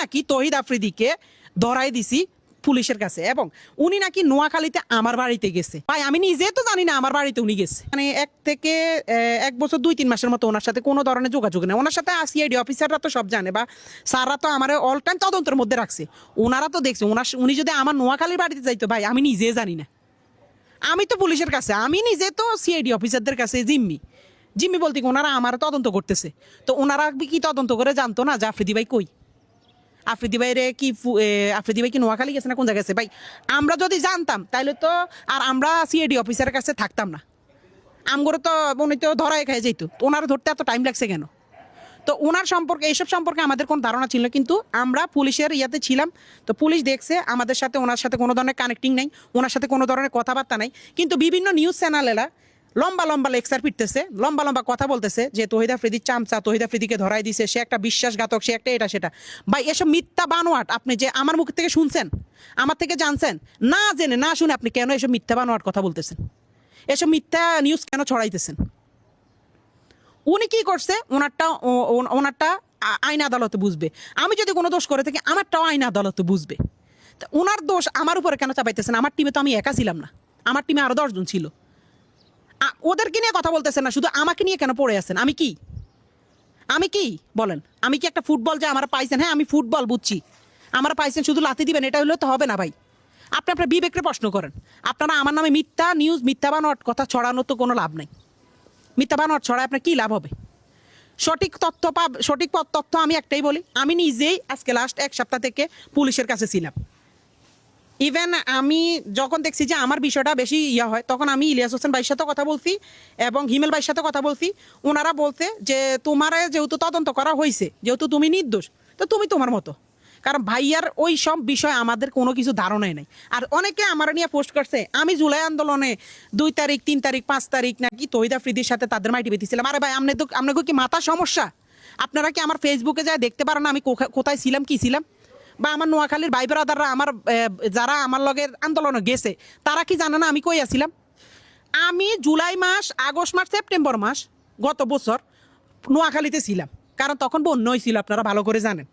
নাকি তহিদ আফ্রিদিকে ধরাই দিছি পুলিশের কাছে? এবং উনি নাকি নোয়াখালীতে আমার বাড়িতে গেছে। ভাই, আমি নিজে তো জানি না আমার বাড়িতে উনি গেছে। মানে এক থেকে এক বছর, দুই, তিন মাসের মতো ওনার সাথে কোনো ধরনের যোগাযোগ নেই। ওনার সাথে সিআইডি অফিসাররা তো সব জানে বা স্যাররা তো আমার অল টাইম তদন্তের মধ্যে রাখছে। ওনারা তো দেখছে, ওনার উনি যদি আমার নোয়াখালীর বাড়িতে যাইতো, ভাই, আমি নিজে জানি না। আমি তো পুলিশের কাছে, আমি নিজে তো সিআইডি অফিসারদের কাছে জিম্মি। জিম্মি বলতে ওনারা আমার তদন্ত করতেছে। তো ওনারা কি তদন্ত করে জানতো না যে আফ্রিদি ভাই কই? আফ্রিদি ভাই রে কি আফ্রিদি ভাই কি নোয়াখালী গেছে না কোন জায়গায় গেছে? ভাই, আমরা যদি জানতাম তাহলে তো আর আমরা সিআইডি অফিসারের কাছে থাকতাম না। আমগরে তো উনি তো ধরাই খাই যেত ওনারা ধরতে এত টাইম লাগছে কেন? তো ওনার সম্পর্কে, এইসব সম্পর্কে আমাদের কোনো ধারণা ছিল কিন্তু আমরা পুলিশের ইয়াতে ছিলাম। তো পুলিশ দেখছে, আমাদের সাথে, ওনার সাথে কোনো ধরনের কানেক্টিং নেই, ওনার সাথে কোনো ধরনের কথাবার্তা নাই। কিন্তু বিভিন্ন নিউজ চ্যানেলেরা লম্বা লম্বা লেকচার পিটতেছে, লম্বা লম্বা কথা বলতেছে, যে তহিদা ফ্রিদির চামচা, তহিদা ফ্রিদিকে ধরাই দিছে, সে একটা বিশ্বাসঘাতক, সে একটা এটা, সেটা। ভাই, এসব মিথ্যা বানোয়াট, আপনি যে আমার মুখ থেকে শুনছেন, আমার থেকে জানছেন, না জেনে, না শুনে আপনি কেন এসব মিথ্যা বানোয়াট কথা বলতেছেন? এসব মিথ্যা নিউজ কেন ছড়াইতেছেন? উনি কি করছে? ওনারটা ওনারটা আইন আদালতে বুঝবে। আমি যদি কোনো দোষ করে থাকি, আমারটাও আইন আদালতে বুঝবে। তা ওনার দোষ আমার উপরে কেন চাপাইতেছেন? আমার টিমে তো আমি একা ছিলাম না। আমার টিমে আরও দশজন ছিল। ওদেরকে নিয়ে কথা বলতেছেন না, শুধু আমাকে নিয়ে কেন পড়ে আছেন? আমি কি? আমি কি? বলেন। আমি কি একটা ফুটবল যে আমার পাইছেন? হ্যাঁ আমি ফুটবল বুঝছি। আমার পাইছেন, শুধু লাথি দিবেন, এটা হলে তো হবে না ভাই। আপনি আপনার বিবেকরে প্রশ্ন করেন। আপনারা আমার নামে মিথ্যা নিউজ মিথ্যা বানোয়াট কথা ছড়ানোর তো কোনো লাভ নাই। মিথ্যা বানোয়াট ছড়ায় আপনার কী লাভ হবে? সঠিক তথ্য পাব সঠিক তথ্য আমি একটাই বলি। আমি নিজেই আজকে লাস্ট এক সপ্তাহ থেকে পুলিশের কাছে ছিলাম। ইভেন আমি যখন দেখছি যে আমার বিষয়টা বেশি ইয়া হয়, তখন আমি ইলিয়াস হোসেন ভাইয়ের সাথে কথা বলছি এবং হিমেল ভাইয়ের সাথে কথা বলছি। ওনারা বলছে যে, তোমার যেহেতু তদন্ত করা হয়েছে যেহেতু তুমি নির্দোষ, তো তুমি তোমার মতো। কারণ ভাইয়ার ওই সব বিষয়ে আমাদের কোনো কিছু ধারণাই নেই। আর অনেকে আমার নিয়ে পোস্ট করছে, আমি জুলাই আন্দোলনে দুই তারিখ, তিন তারিখ, পাঁচ তারিখ নাকি তহিদা ফ্রিদির সাথে তাদের মাইটি বেঁধেছিলাম। আরে ভাই আপনি তো আপনাকে কি মাথা সমস্যা? আপনারা কি আমার ফেসবুকে যায় দেখতে পারেন আমি কোথায় ছিলাম, কি ছিলাম? বা আমার নোয়াখালীর ভাই ব্রাদাররা আমার যারা আমার লগের আন্দোলনে গেছে, তারা কি জানে না আমি কই আছিলাম? আমি জুলাই মাস, আগস্ট মাস, সেপ্টেম্বর মাস গত বছর নোয়াখালীতে ছিলাম। কারণ তখন বন্যা হয়েছিল আপনারা ভালো করে জানেন।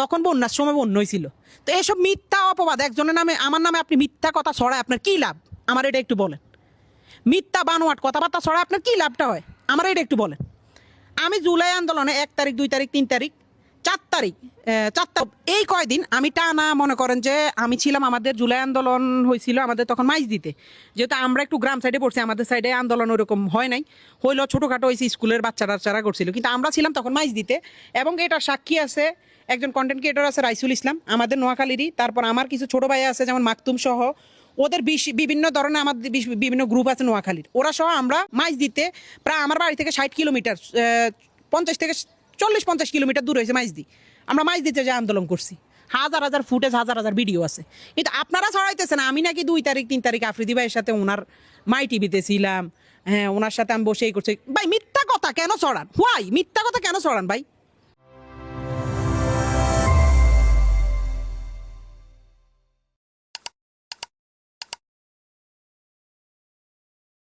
তখন বন্যার সময় বন্যা হয়েছিল তো এসব মিথ্যা অপবাদ, একজনের নামে, আমার নামে আপনি মিথ্যা কথা ছড়ায়, আপনার কী লাভ? আমার এটা একটু বলেন। মিথ্যা বানোয়াট কথাবার্তা ছড়ায়, আপনার কী লাভটা হয়? আমার এটা একটু বলেন। আমি জুলাই আন্দোলনে এক তারিখ, দুই তারিখ, তিন তারিখ তারিখ আহ, চার তারিখ এই কয়দিন আমি টানা মনে করেন যে আমি ছিলাম আমাদের জুলাই আন্দোলন হয়েছিল আমাদের তখন মাইজ দিতে। যেহেতু আমরা একটু গ্রাম সাইডে পড়ছি আমাদের সাইডে আন্দোলন ওরকম হয় নাই। হইল ছোটোখাটো হয়েছে স্কুলের বাচ্চা টাচ্চারা করছিল কিন্তু আমরা ছিলাম তখন মাইজ দিতে। এবং এটার সাক্ষী আছে একজন কন্টেন্ট ক্রিয়েটর আছে রাইসুল ইসলাম আমাদের নোয়াখালীরই। তারপর আমার কিছু ছোটো ভাই আছে যেমন মাকতুম সহ। ওদের বিভিন্ন ধরনের আমাদের বিভিন্ন গ্রুপ আছে নোয়াখালীর। ওরা সহ আমরা মাইজ দিতে প্রায় আমার বাড়ি থেকে ষাট কিলোমিটার পঞ্চাশ থেকে চল্লিশ পঞ্চাশ কিলোমিটার দূর হয়েছে মাইজ দি আমরা মাইজ দিতে যে আন্দোলন করছি। হাজার হাজার ফুটেজ, হাজার হাজার ভিডিও আছে। কিন্তু আপনারা ছড়াইতেছেন, আমি নাকি দুই তারিখ, তিন তারিখ আফ্রিদি ভাইয়ের সাথে ওনার মাই টিভিতে ছিলাম। হ্যাঁ ওনার সাথে আমি বসেই করছি। ভাই, মিথ্যা কথা কেন ছড়ান? হোয়াই মিথ্যা কথা কেন ছড়ান ভাই?